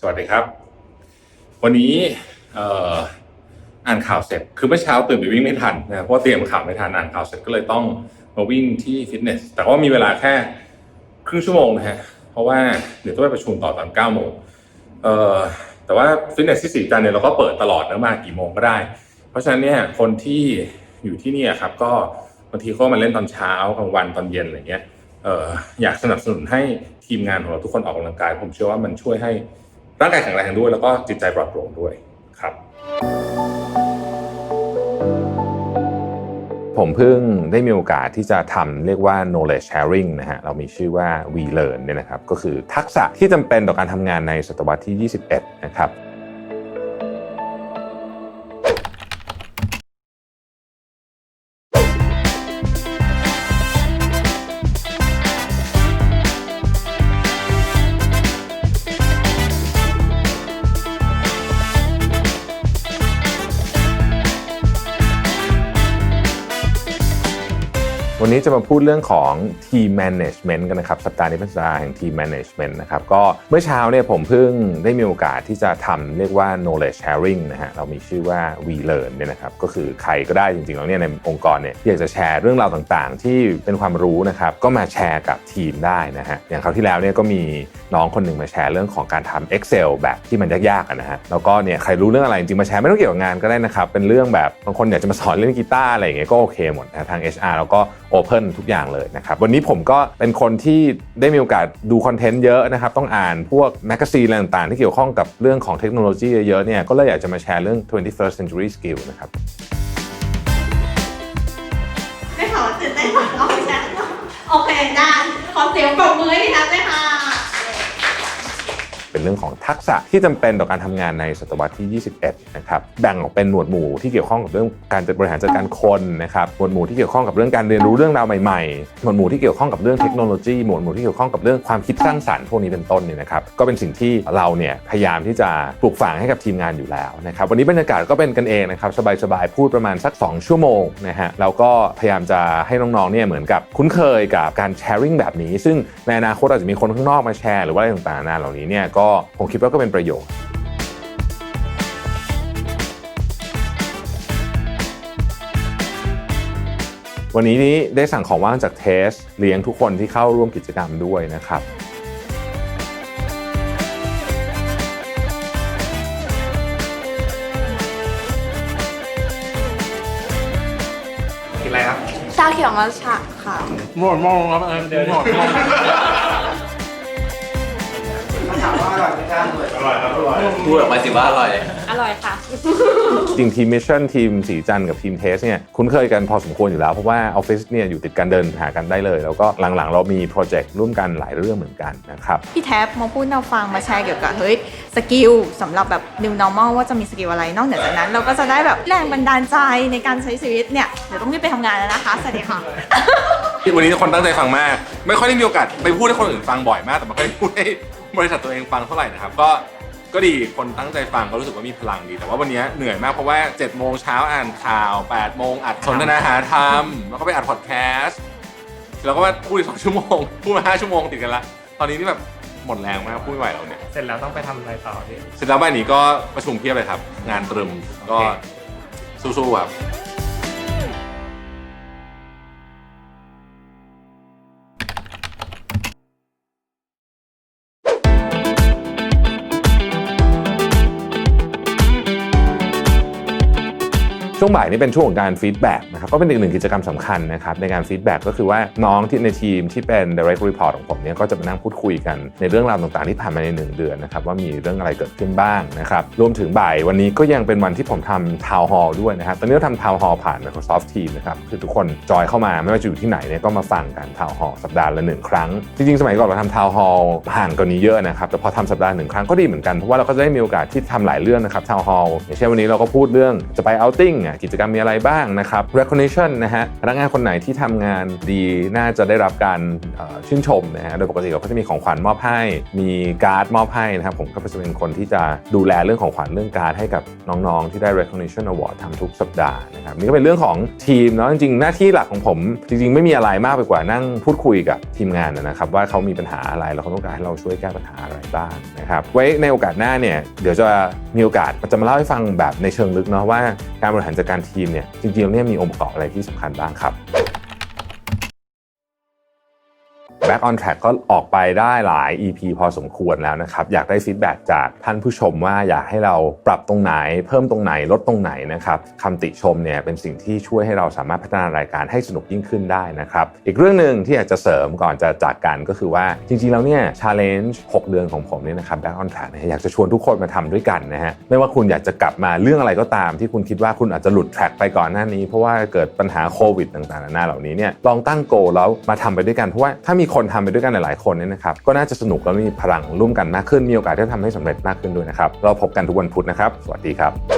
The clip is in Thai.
สวัสดีครับ วันนี้อ่ออ่านข่าวเสร็จคือเมื่อเช้าตื่นไปวิ่งไม่ทันนะเพราะเตรียมข่าวไม่ทันอ่านข่าวเสร็จก็เลยต้องมาวิ่งที่ฟิตเนสแต่ว่ามีเวลาแค่ครึ่งชั่วโมงนะฮะเพราะว่าเดี๋ยวต้องไปประชุมต่อตอน9โมงเอ่อแต่ว่าฟิตเนสที่สีจันเนี่ยเราก็เปิดตลอดนะมากี่โมงก็ได้ เพราะฉะนั้นเนี่ยคนที่อยู่ที่นี่ครับก็บางทีก็มาเล่นตอนเช้ากลางวันตอนเย็นอะไรเงี้ยเอ่ออยากสนับสนุนให้ทีมงานของเราทุกคนออกกำลังกาย ผมเชื่อว่ามันช่วยให้ ร่างกายแข็งแรงด้วยแล้วก็จิตใจปลอดโปร่งด้วยครับ ผมเพิ่งได้มีโอกาสที่จะทำเรียกว่า knowledge sharing นะฮะเรามีชื่อว่า we learn เนี่ยนะครับก็คือทักษะที่จำเป็นต่อการทำงานในศตวรรษที่ 21 นะครับ วันนี้จะมาพูดเรื่องของ team management กันนะครับ สัปดาห์นี้เป็นสัปดาห์แห่ง team management นะครับ ก็เมื่อเช้าเนี่ยผมเพิ่งได้มีโอกาสที่จะทำเรียกว่า knowledge sharing นะฮะ เรามีชื่อว่า we learn เนี่ยนะครับ ก็คือใครก็ได้จริงๆแล้วเนี่ยในองค์กรเนี่ยอยากจะแชร์เรื่องราวต่างๆ ที่เป็นความรู้นะครับ ก็มาแชร์กับทีมได้นะฮะ อย่างคราวที่แล้วเนี่ยก็มีน้องคนหนึ่งมาแชร์เรื่องของการทำ Excel แบบที่มันยากๆนะฮะ แล้วก็เนี่ยใครรู้เรื่องอะไรจริงๆมาแชร์ไม่ต้องเกี่ยวกับงานก็ได้นะครับ เป็นเรื่องแบบบางคนอยากจะมาสอนเล่นกีตาร์อะไรอย่างเงี้ยก็โอเคหมดนะทาง HR แล้วก็โอเพนทุกอย่างเลยนะครับ วันนี้ผมก็เป็นคนที่ได้มีโอกาสดูคอนเทนต์เยอะนะครับ ต้องอ่านพวกแมกกาซีนอะไรต่างๆ ที่เกี่ยวข้องกับเรื่องของเทคโนโลยีเยอะๆเนี่ยก็เลยอยากจะมาแชร์เรื่อง 21st century skill นะครับได้ขอตื่นเต้นมากเอาไปแชร์โอเคได้ขอเสียงปรบมือให้พี่แท็บด้วยค่ะ เรื่องของทักษะที่จำเป็นต่อการทำงานในศตวรรษที่ 21 นะครับ แบ่งออกเป็นหมวดหมู่ที่เกี่ยวข้องกับเรื่องการจัดบริหารจัดการคนนะครับ หมวดหมู่ที่เกี่ยวข้องกับเรื่องการเรียนรู้เรื่องราวใหม่ๆ หมวดหมู่ที่เกี่ยวข้องกับเรื่องเทคโนโลยี หมวดหมู่ที่เกี่ยวข้องกับเรื่องความคิดสร้างสรรค์พวกนี้เป็นต้นเนี่ยนะครับ ก็เป็นสิ่งที่เราเนี่ยพยายามที่จะปลูกฝังให้กับทีมงานอยู่แล้วนะครับ วันนี้บรรยากาศก็เป็นกันเองนะครับสบายๆ พูดประมาณสัก 2 ชั่วโมงนะฮะแล้วก็พยายามจะให้น้องๆ เนี่ยเหมือนกับคุ้นเคยกับการแชร์ริ่งแบบนี้ ซึ่งในอนาคตอาจจะมีคนข้างนอกมาแชร์หรือว่าอะไรต่างๆนานาเหล่านี้เนี่ยก็ผมคิดว่าก็เป็นประโยชน์วันนี้นี้ได้สั่งของว่างจากเทสเลี้ยงทุกคนที่เข้าร่วมกิจกรรมด้วยนะครับ กินอะไรครับ ชาเขียวมัทฉะค่ะ หมดมองครับเออเดี๋ยวหมดมอง พูดออกมาสิว่าอร่อย อร่อยค่ะ จริงทีมมิชชั่นทีมสีจันทร์กับทีมเทสเนี่ยคุ้นเคยกันพอสมควรอยู่แล้ว เพราะว่าออฟฟิศเนี่ยอยู่ติดกันเดินหากันได้เลย แล้วก็หลังๆ เรามีโปรเจกต์ร่วมกันหลายเรื่องเหมือนกันนะครับ พี่แท็บมาพูดเราฟังมาแชร์เกี่ยวกับเฮ้ยสกิลสำหรับแบบ new normal ว่าจะมีสกิลอะไรนอกเหนือจากนั้น เราก็จะได้แบบแรงบันดาลใจในการใช้ชีวิตเนี่ยเดี๋ยวต้องรีบไปทำงานแล้วนะคะสวัสดีค่ะ วันนี้ทุกคนตั้งใจฟังมาก ไม่ค่อยได้มีโอกาสไปพูดให้คนอื่นฟังบ่อยมากแต่ไม่ค่อยได้พูดให้ บริษัทตัวเองฟังเท่าไหร่นะครับก็ก็ดีคนตั้งใจฟังก็รู้สึกว่ามีพลังดี แต่ว่าวันนี้เหนื่อยมากเพราะว่า7จ็ดโมงเช้าอ่านข่าว8ปดโมงอัดสนทนาหาธรรมแล้วก็ไปอัดพอดแคสต์แล้วก็มาพูดอีกสองชั่วโมงพูดมาห้าชั่วโมงติดกันละตอนนี้นี่แบบหมดแรงมากพูดไม่ไหวแล้วเนี่ยเสร็จแล้วต้องไปทำอะไรต่อพี่เสร็จแล้วบ่ายนี้ก็ประชุมเพียบเลยครับ งานตรึมก็โอเคสู้ๆครับ ช่วงบ่ายนี้เป็นช่วงของการฟีดแบ็กนะครับก็เป็นอีกหนึ่งกิจกรรมสำคัญนะครับในการฟีดแบ็กก็คือว่าน้องที่ในทีมที่เป็น direct report ของผมเนี่ยก็จะมานั่งพูดคุยกันในเรื่องราวต่างๆที่ผ่านมาในหนึ่งเดือนนะครับว่ามีเรื่องอะไรเกิดขึ้นบ้างนะครับรวมถึงบ่ายวันนี้ก็ยังเป็นวันที่ผมทำ town hall ด้วยนะครับตอนนี้เราทำ town hall ผ่าน Microsoft Team นะครับคือทุกคนจอยเข้ามาไม่ว่าจะอยู่ที่ไหนเนี่ยก็มาฟังกัน town hall สัปดาห์ละหนึ่งครั้ง จริงๆ สมัยก่อนเราทำ town hall ห่างกว่านี้เยอะนะครับแต่พอทำสัปดาห์หนึ่งครั้งก็ดีเหมือนกันเพราะว่าเราก็จะได้มีโอกาสที่ทำหลายเรื่องนะครับ town hall อย่างเช่นวันนี้เราก็พูดเรื่องจะไป outing อะกิจกรรมมีอะไรบ้างนะครับ recognition นะฮะพนักงานคนไหนที่ทำงานดีน่าจะได้รับการชื่นชมนะฮะโดยปกติเราก็จะมีของขวัญมอบให้ มีการ์ดมอบให้นะครับผมก็จะเป็นคนที่จะดูแลเรื่องของขวัญเรื่องการ์ดให้กับน้องๆ ที่ได้ recognition award ทำทุกสัปดาห์นะครับนี่ก็เป็นเรื่องของทีมเนาะจริงๆ หน้าที่หลักของผม จริงๆ ไม่มีอะไรมากไปกว่านั่งพูดคุยกับทีมงานนะครับว่าเขามีปัญหาอะไรแล้วเขาต้องการให้เราช่วยแก้ปัญหาอะไรบ้างนะครับไว้ในโอกาสหน้าเนี่ยเดี๋ยวจะมีโอกาสจะมาเล่าให้ฟังแบบในเชิงลึกเนาะว่าการบริหารจัดการทีมเนี่ยจริงๆเนี่ยมีองค์ประกอบอะไรที่สำคัญบ้างครับ Back on Track ก็ออกไปได้หลาย EP พอสมควรแล้วนะครับ อยากได้ฟีดแบ็จากท่านผู้ชมว่าอยากให้เราปรับตรงไหน เพิ่มตรงไหนลดตรงไหนนะครับคำติชมเนี่ยเป็นสิ่งที่ช่วยให้เราสามารถพัฒนารายการให้สนุกยิ่งขึ้นได้นะครับอีกเรื่องหนึ่งที่อยากจะเสริมก่อนจะจากกันก็คือว่าจริงๆแล้วเนี่ย challenge 6 เดือนของผมเนี่ยนะครับ Back on Track เนี่ยอยากจะชวนทุกคนมาทำด้วยกันนะฮะไม่ว่าคุณอยากจะกลับมาเรื่องอะไรก็ตาม ที่คุณคิดว่าคุณอาจจะหลุดแทร็กไปก่อนหน้านี้เพราะว่าเกิดปัญหาโควิดต่างๆนานาเหล่านี้เนี่ยลองตั้งโกแล้วมาทำไปด้วยกันเพราะว่าถ้ามีคนทำไปด้วยกันหลายๆคนเนี่ยนะครับก็น่าจะสนุกและมีพลังร่วมกันมากขึ้นมีโอกาสที่จะทำให้สำเร็จมากขึ้นด้วยนะครับเราพบกันทุกวันพุธนะครับ สวัสดีครับ